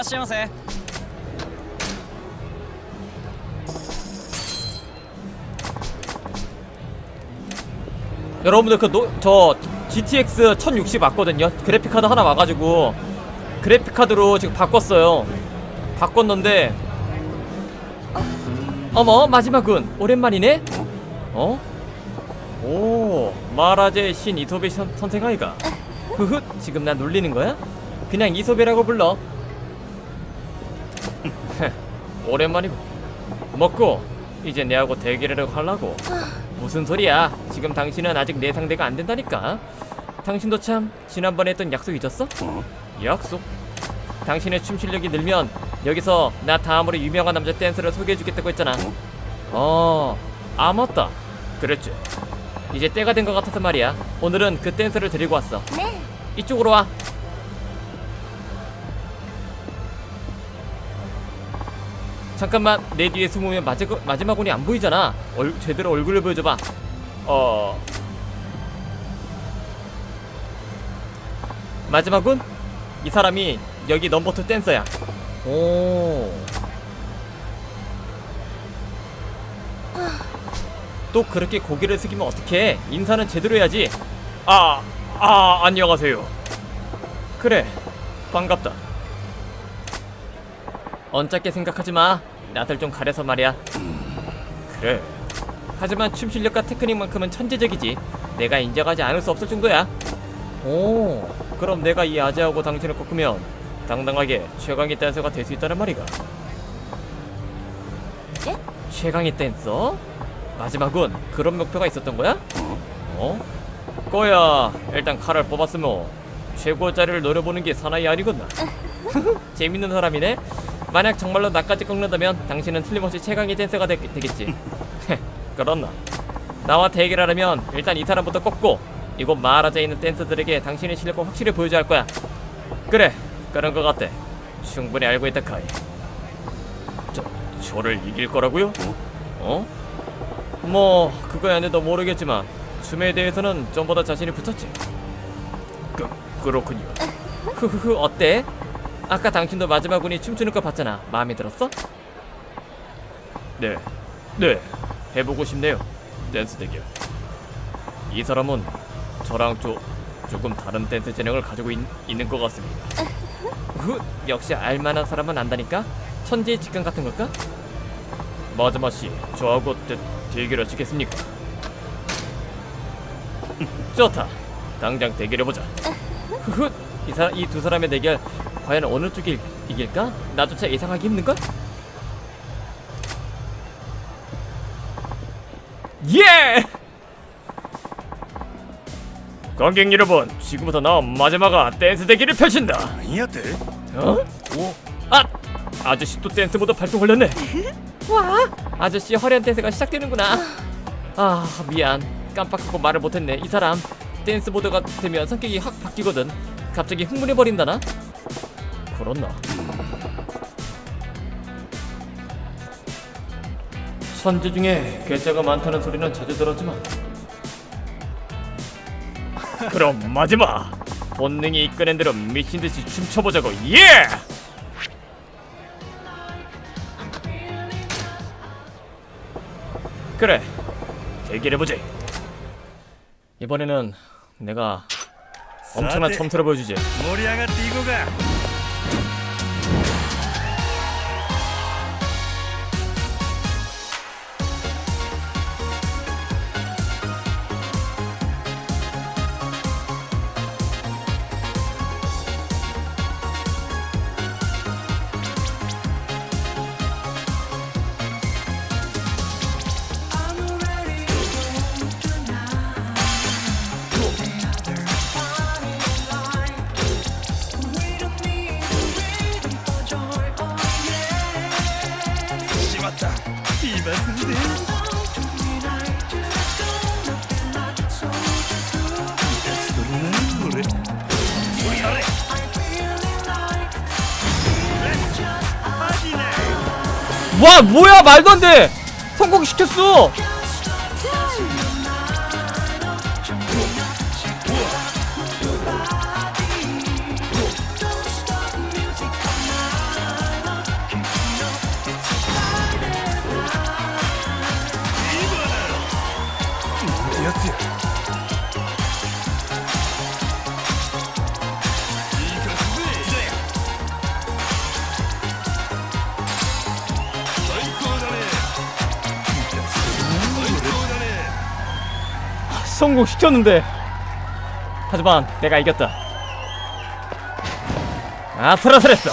らっしゃいませ 여러분들 그 저 GTX 1060 맞거든요. 그래픽 카드 하나 와가지고 그래픽 카드로 지금 바꿨어요. 바꿨는데 어머 마지막은 오랜만이네. 어? 오 마라제 신 이소베 선, 선생 아이가. 흐흐 지금 나 놀리는 거야? 그냥 이소베라고 불러. 오랜만이고 먹고 이제 내하고 대결을 하려고. 무슨 소리야? 지금 당신은 아직 내 상대가 안 된다니까. 당신도 참 지난번에 했던 약속 잊었어? 약속? 당신의 춤 실력이 늘면 여기서 나 다음으로 유명한 남자 댄서를 소개해주겠다고 했잖아. 어, 아 맞다. 그랬지. 이제 때가 된 것 같아서 말이야. 오늘은 그 댄서를 데리고 왔어. 네. 이쪽으로 와. 잠깐만 내 뒤에 숨으면 마지막, 마지막 운이 안 보이잖아. 얼, 제대로 얼굴을 보여줘봐. 어... 마지막은 이 사람이 여기 넘버2 댄서야. 오... 또 그렇게 고개를 숙이면 어떡해? 인사는 제대로 해야지. 아... 아... 안녕하세요. 그래 반갑다. 언짢게 생각하지 마. 나들 좀 가려서 말이야. 그래. 하지만 춤 실력과 테크닉만큼은 천재적이지. 내가 인정하지 않을 수 없을 정도야. 오, 그럼 내가 이 아재하고 당신을 꺾으면 당당하게 최강의 댄서가 될 수 있다는 말이가. 네? 최강의 댄서? 마지막은 그런 목표가 있었던 거야? 어? 거야, 일단 칼을 뽑았으면 최고 자리를 노려보는 게 사나이 아니겠나? 재밌는 사람이네. 만약 정말로 나까지 꺾는다면 당신은 틀림없이 최강의 댄서가 되, 되겠지. 그렇나? 나와 대결 하려면 일단 이 사람부터 꺾고 이곳 마하라자에 있는 댄서들에게 당신의 실력을 확실히 보여줘야 할 거야. 그래, 그런 것 같대. 충분히 알고 있다 카이. 저, 저를 이길 거라고요? 어? 뭐 그거야 내도 모르겠지만 춤에 대해서는 전보다 자신이 붙었지. 그 그렇군요. 흐흐흐 어때? 아까 당신도 마지막 운이 춤추는 거 봤잖아. 마음에 들었어? 네, 네, 해보고 싶네요. 댄스 대결. 이 사람은 저랑 조, 조금 다른 댄스 재능을 가지고 있, 있는 것 같습니다. 흐, 역시 알만한 사람은 안다니까. 천재의 직감 같은 걸까? 마지막 씨, 저하고 대, 대결하시겠습니까? 좋다. 당장 대결해보자. 흐흐, 이 사람 이두 사람의 대결 과연 어느 쪽이 이길까? 나조차 예상하기 힘든걸? 예! 관객 여러분, 지금부터 나 마지막아 댄스 대기를 펼친다. 아니야 돼. 어? 오. 아! 아저씨 또 댄스 모드 발동 걸렸네. 와! 아저씨 허리한 댄스가 시작되는구나. 아, 미안. 깜빡하고 말을 못했네. 이 사람 댄스 모드가 되면 성격이 확 바뀌거든. 갑자기 흥분해버린다나? 그렇나? 천재 중에 괴짜가 많다는 소리는 자주 들었지만 그럼 마지막 본능이 이끄는 대로 미친 듯이 춤춰보자고 예! 그래 대결해보지 이번에는 내가 엄청난 さて 첨트를 보여주지 盛り上がっていこうか 와 뭐야 말도 안돼. 성공시켰어 성공시켰는데. 하지만 내가 이겼다. 아슬아슬했어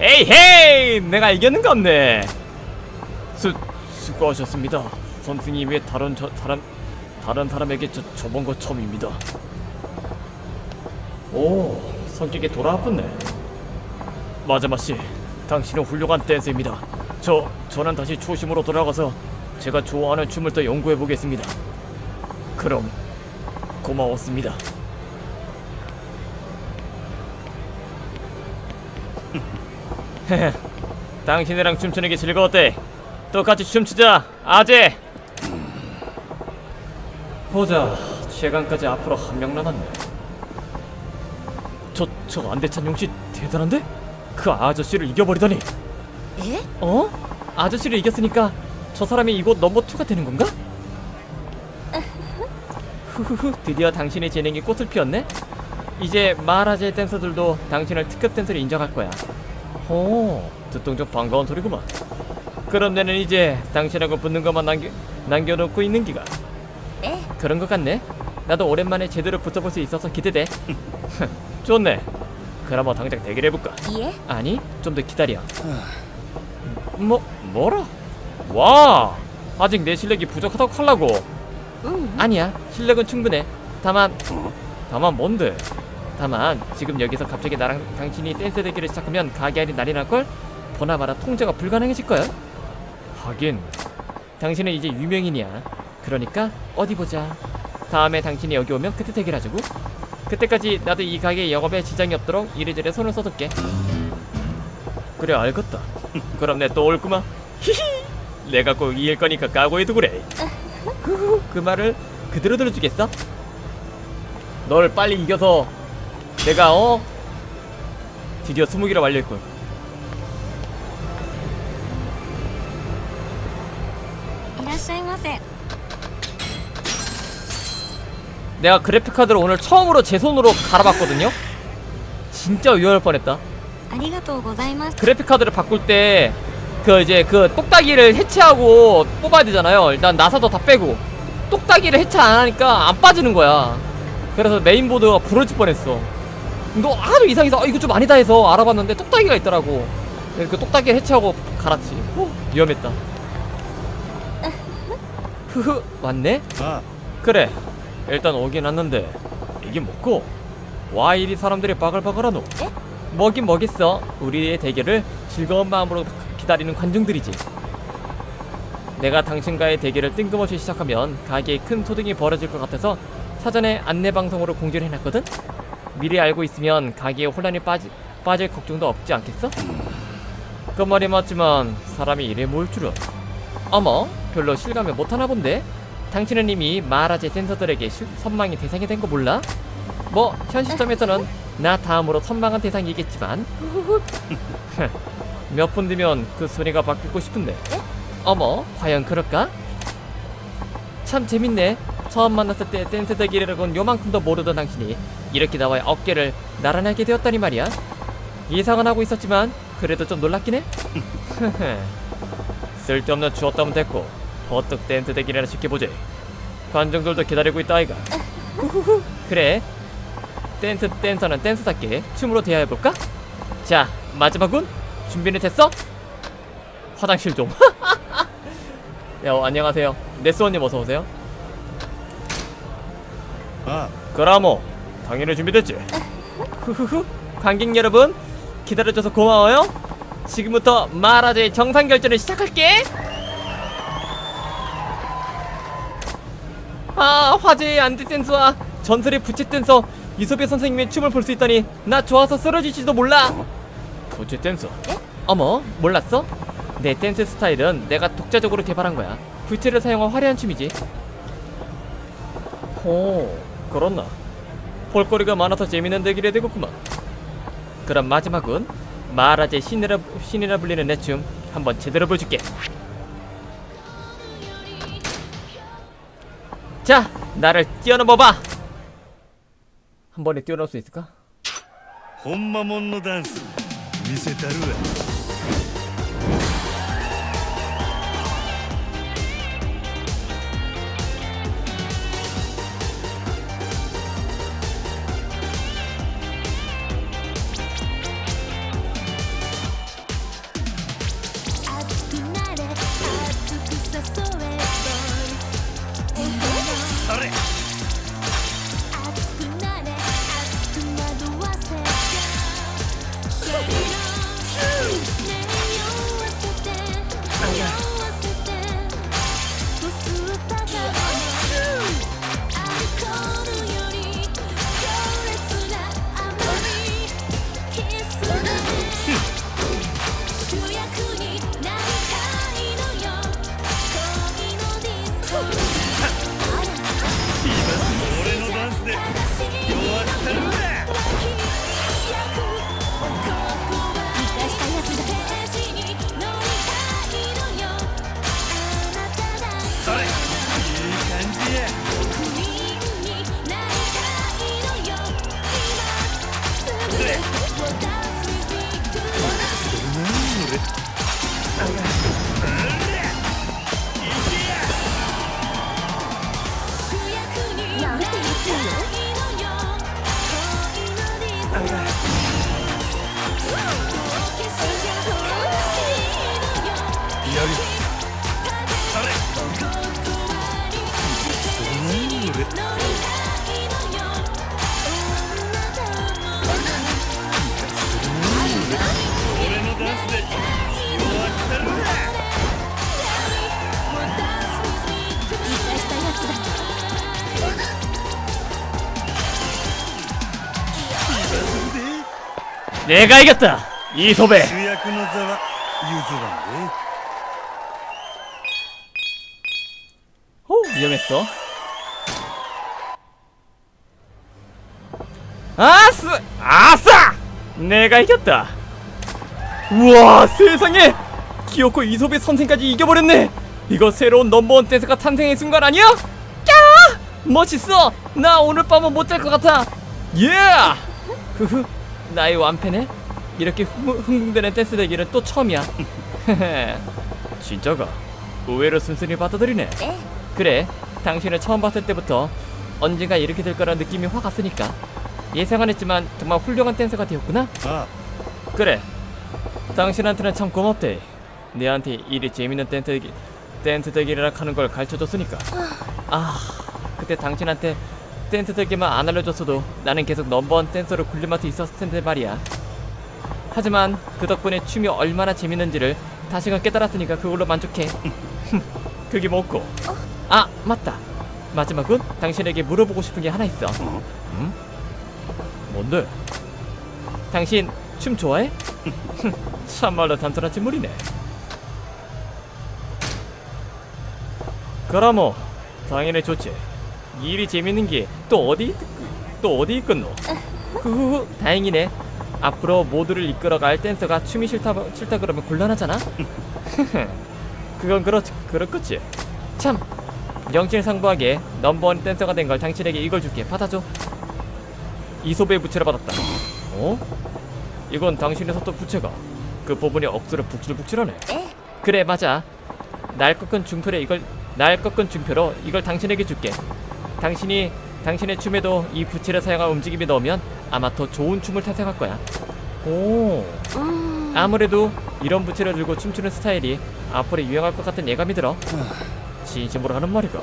에이헤이! 내가 이겼는가 없네. 수, 수고하셨습니다. 선생님의 다른 저, 사람 다른 사람에게 저, 저번 거 처음입니다. 오 성격이 돌아왔네 마자마 씨 당신은 훌륭한 댄서입니다. 저 저는 다시 초심으로 돌아가서 제가 좋아하는 춤을 더 연구해 보겠습니다. 그럼 고마웠습니다. 당신이랑 춤추는 게 즐거웠대. 똑같이 춤추자, 아재. 보자, 최강까지 앞으로 한 명 남았네. 저, 저 안대찬 용씨 대단한데? 그 아저씨를 이겨버리다니. え 어? 아저씨를 이겼으니까 저 사람이 이곳 넘버 2가 되는 건가? 후후후, 드디어 당신의 재능이 꽃을 피웠네? 이제 마라제 댄서들도 당신을 특급 댄서로 인정할 거야. 오, 듣동 좀 반가운 소리구만. 그럼 내는 이제 당신하고 붙는 것만 남겨, 남겨놓고 있는 기가. え 그런 것 같네. 나도 오랜만에 제대로 붙어볼 수 있어서 기대돼. 좋네. 그럼 뭐 당장 대결해 볼까? 예? 아니, 좀 더 기다려. 음, 뭐, 뭐라? 와! 아직 내 실력이 부족하다고 하려고. 음. 아니야, 실력은 충분해. 다만, 다만 뭔데? 다만, 지금 여기서 갑자기 나랑 당신이 댄스 대결을 시작하면 가게 할인 날이 날걸? 보나 마나 통제가 불가능해질 거야. 하긴, 당신은 이제 유명인이야. 그러니까, 어디 보자. 다음에 당신이 여기 오면 그때 대결하자고. 그때까지 나도 이 가게 영업에 지장이 없도록 이리저리 손을 써둘게. 그래 알겠다. 그럼 내 또 올구마 히히. 내가 꼭 이길 거니까 각오해도 그래. 그 말을 그대로 들어주겠어? 널 빨리 이겨서 내가 어? 드디어 20개를 완료했군. 이라시아이마세. 내가 그래픽카드를 오늘 처음으로 제 손으로 갈아봤거든요? 진짜 위험할 뻔했다. 그래픽카드를 바꿀 때 그 이제 그 똑딱이를 해체하고 뽑아야 되잖아요. 일단 나사도 다 빼고. 똑딱이를 해체 안 하니까 안 빠지는 거야. 그래서 메인보드가 부러질 뻔했어. 너 아주 이상해서 어, 이거 좀 아니다 해서 알아봤는데 똑딱이가 있더라고. 그 똑딱이 해체하고 갈았지. 후, 위험했다. 흐흐 왔네? 아. 그래. 일단 오긴 왔는데 이게 뭐고? 와 이리 사람들이 바글바글하노 에? 뭐긴 뭐겠어 우리의 대결을 즐거운 마음으로 기다리는 관중들이지 내가 당신과의 대결을 뜬금없이 시작하면 가게에 큰 소등이 벌어질 것 같아서 사전에 안내 방송으로 공지를 해놨거든? 미리 알고 있으면 가게에 혼란이 빠지, 빠질 걱정도 없지 않겠어? 그 말이 맞지만 사람이 이래 모일 줄은 어머 별로 실감을 못하나 본데 당신은 이미 마라제 센서들에게 실- 선망의 대상이 된 거 몰라? 뭐 현 시점에서는 나 다음으로 선망한 대상이겠지만. 몇 분 뒤면 그 소리가 바뀌고 싶은데. 어머 과연 그럴까? 참 재밌네. 처음 만났을 때 댄스 대기라곤 요만큼도 모르던 당신이 이렇게 나와 어깨를 나란하게 되었다니 말이야. 예상은 하고 있었지만 그래도 좀 놀랍긴 해. 쓸데없는 주었다면 됐고 버뜩 댄스 대기를 시켜보지? 관중들도 기다리고 있다 아이가. 후후후 그래. 댄스 댄서는 댄스답게 춤으로 대화해볼까? 자 마지막은? 준비는 됐어? 화장실 좀. 야, 어, 안녕하세요. 네스원님 어서오세요. あ 그라모 당연히 준비됐지? 후후후. 관객 여러분 기다려줘서 고마워요. 지금부터 마라제의 정상 결전을 시작할게 아 화제의 안티 댄스와 전설의 부채 댄서 이소배 선생님의 춤을 볼 수 있다니 나 좋아서 쓰러질지도 몰라. 부채 댄서? 어머 몰랐어? 내 댄스 스타일은 내가 독자적으로 개발한 거야. 부채를 사용한 화려한 춤이지. 호 그렇나. 볼거리가 많아서 재밌는 대결이 되겠구만. 그럼 마지막은 마라제 신이라, 신이라 불리는 내 춤 한번 제대로 보여줄게 자, 나를 뛰어넘어봐. 한 번에 뛰어넘을 수 있을까? ほんまもんのダンス見せたるわやめ 내가 이겼다. 이소배. 호 위험했어. 아스 아싸! 내가 이겼다. 우와 세상에! 기어코 이소배 선생까지 이겨버렸네. 이거 새로운 넘버원 댄스가 탄생의 순간 아니야? 까 멋있어! 나 오늘 밤은 못 잘 것 같아. 예! yeah! 흐흐. 나의 완패네? 이렇게 흥, 흥분되는 댄스 대기는 또 처음이야. 진짜가 의외로 순순히 받아들이네. 네. 그래, 당신을 처음 봤을 때부터 언젠가 이렇게 될 거란 느낌이 확 왔으니까 예상 안 했지만 정말 훌륭한 댄서가 되었구나. 아, 그래, 당신한테는 참 고맙대. 내한테 이리 재밌는 댄스 대기, 댄스 대기라 하는 걸 가르쳐줬으니까. 아, 아 그때 당신한테 대기만 안 알려줬어도 나는 계속 넘버원 댄서로 군림한테 있었을 텐데 말이야 하지만 그 덕분에 춤이 얼마나 재밌는지를 다시금 깨달았으니까 그걸로 만족해 그게 뭐고 아 맞다 마지막은 당신에게 물어보고 싶은 게 하나 있어 어? 응? 뭔데? 당신 춤 좋아해? 참말로 단순한 질문이네 그라모 당연히 좋지 일이 재밌는 게 또 어디 또 어디 있겠노? 후후후 다행이네. 앞으로 모두를 이끌어갈 댄서가 춤이 싫다 싫다 그러면 곤란하잖아? 그건 그렇 그렇겠지. 참 명실상부하게 넘버원 댄서가 된 걸 당신에게 이걸 줄게. 받아줘. 이소배 부채를 받았다. 어? 이건 당신의 섰던 부채가. 그 부분이 억수로 북실북실하네. ええ 그래 맞아. 날 꺾은 중표로 이걸 날 꺾은 중표로 이걸 당신에게 줄게 당신이 당신의 춤에도 이 부채를 사용한 움직임이 넣으면 아마 더 좋은 춤을 탄생할 거야. 오. うーん 아무래도 이런 부채를 들고 춤추는 스타일이 앞으로 유행할 것 같은 예감이 들어. 진심으로 하는 말이가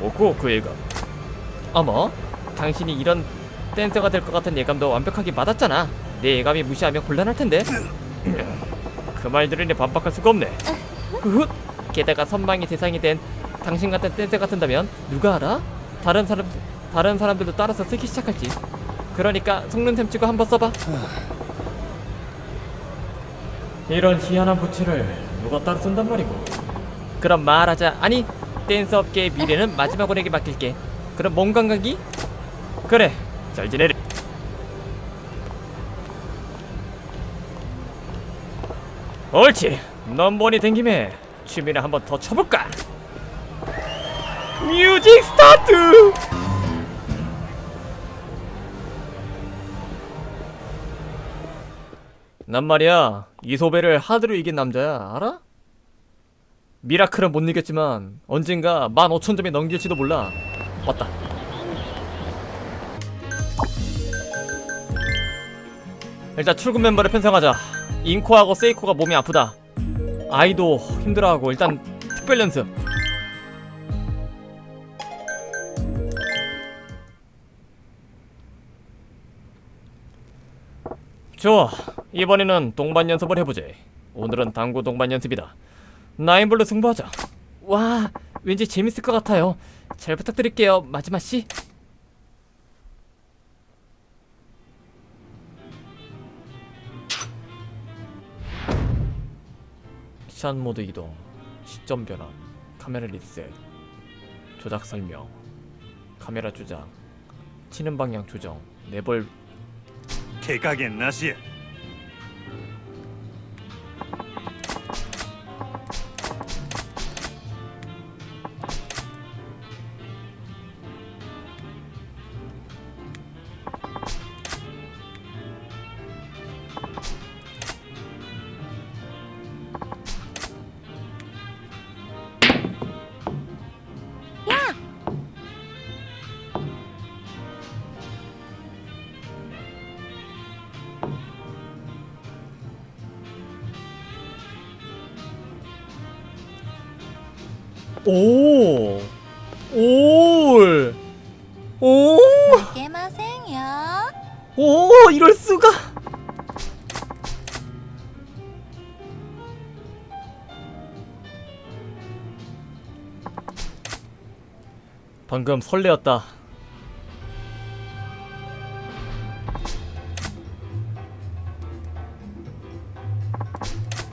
뭐고 그 예감. 어머 당신이 이런 댄서가 될 것 같은 예감도 완벽하게 맞았잖아. 내 예감이 무시하면 곤란할 텐데. 그 말 들으니 반박할 수가 없네. 훗 게다가 선망의 대상이 된 당신 같은 댄서가 튼다면 누가 알아? 다른 사람 다른 사람들도 따라서 쓰기 시작할지. 그러니까 셈 치고 한번 써봐. 이런 희한한 부채를 누가 따로 쓴단 말이고. 그럼 말하자. 아니 댄스 업계의 미래는 마지막으로 내게 맡길게. 그럼 몸 감각이? 그래 잘 지내리. 옳지. 넘버원이 된 김에 춤이나 한번 더 춰볼까 뮤직 스타트! 난 말이야 이소배를 하드로 이긴 남자야 알아? 미라클은 못 이겼지만 언젠가 15,000점이 넘길지도 몰라. 왔다. 일단 출근 멤버를 편성하자. 인코하고 세이코가 몸이 아프다. 아이도 힘들어하고 일단 특별 연습 좋아. 이번에는 동반 연습을 해보지. 오늘은 당구 동반 연습이다. 나인볼로 승부하자. 와 왠지 재밌을 것 같아요. 잘 부탁드릴게요. 마지막씨 샷 모드 이동. 시점 변환. 카메라 리셋. 조작 설명. 카메라 조작 치는 방향 조정. 네벌 手加減なしや。 오. 올. 오. 깨마생요. 오, 이럴 수가. 방금 설레었다.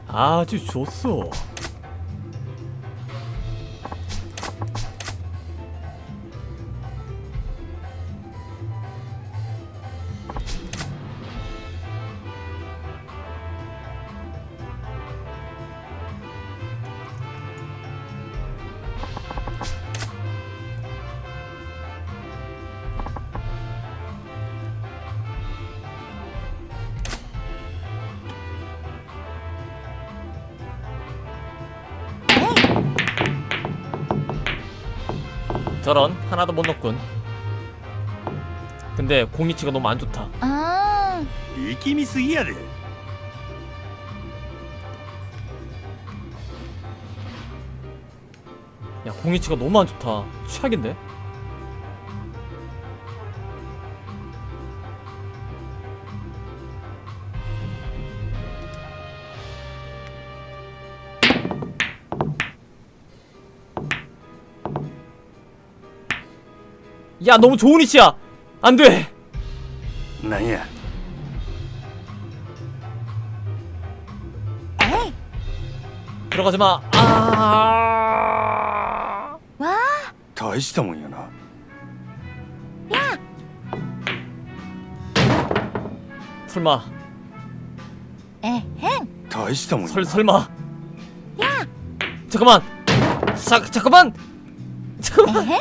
아주 좋소. 하나도 못 넣군. 근데 공이치가 너무 안 좋다. あ力みすぎやで 야 공이치가 너무 안 좋다. 최악인데? 야 너무 좋은 위치야. 안 돼. なんや 들어가지 마. 아. ーわ大したもんやな 설마. ーえへん大したもんや 설 な 설마. 잠깐만. 자 잠깐만. え 잠깐만. へん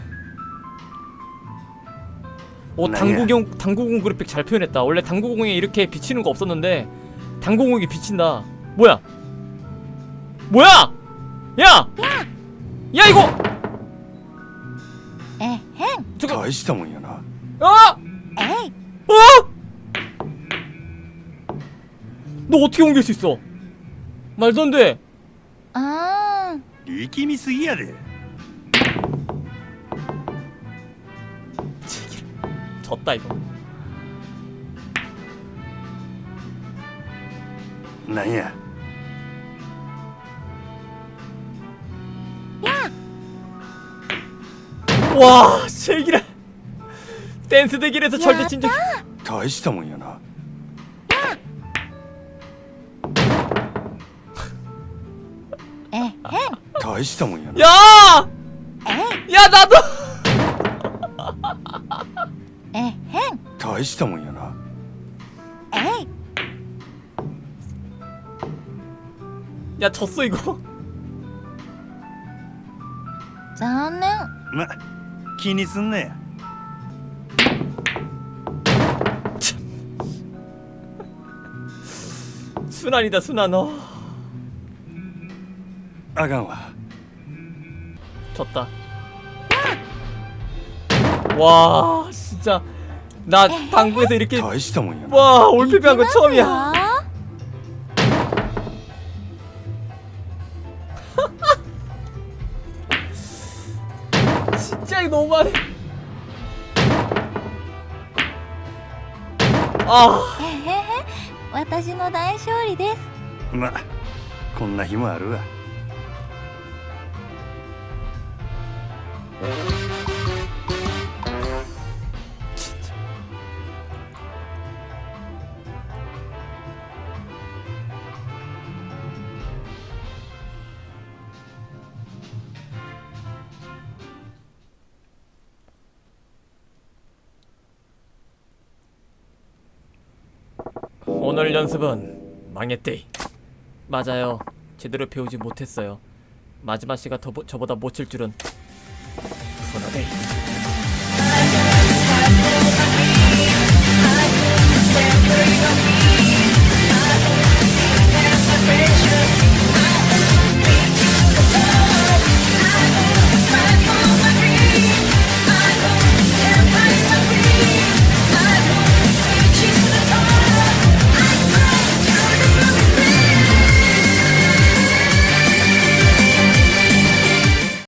오 나야. 당구공 당구공 그래픽 잘 표현했다. 원래 당구공에 이렇게 비치는 거 없었는데 당구공이 비친다. 뭐야? 뭐야? 야! 야 이거! えへん 저거 大したもんやな 아! えい 어? 너 어떻게 옮길 수 있어? 말도 안 돼. あー力みすぎやで 졌다 이거. なんや 와, 제기래. 댄스 대결에서 절대 진작. 大したもんやな えへん大 大したもんやな 야! 야 나도 大したもんやなえい 야 졌어 이거 残念ま気にすんなや 순환이다 순환 어あかんわ 졌다 와 진짜 나 당구에서 이렇게 大したもんやな 와 올패배한 거 처음이야 あ 진짜 이거 너무하네 아 へへへ私の大勝利ですまこんな日もある 오늘 연습은 망했대. 맞아요. 제대로 배우지 못했어요. 마지막 씨가 더, 저보다 못 칠 줄은. 분하대.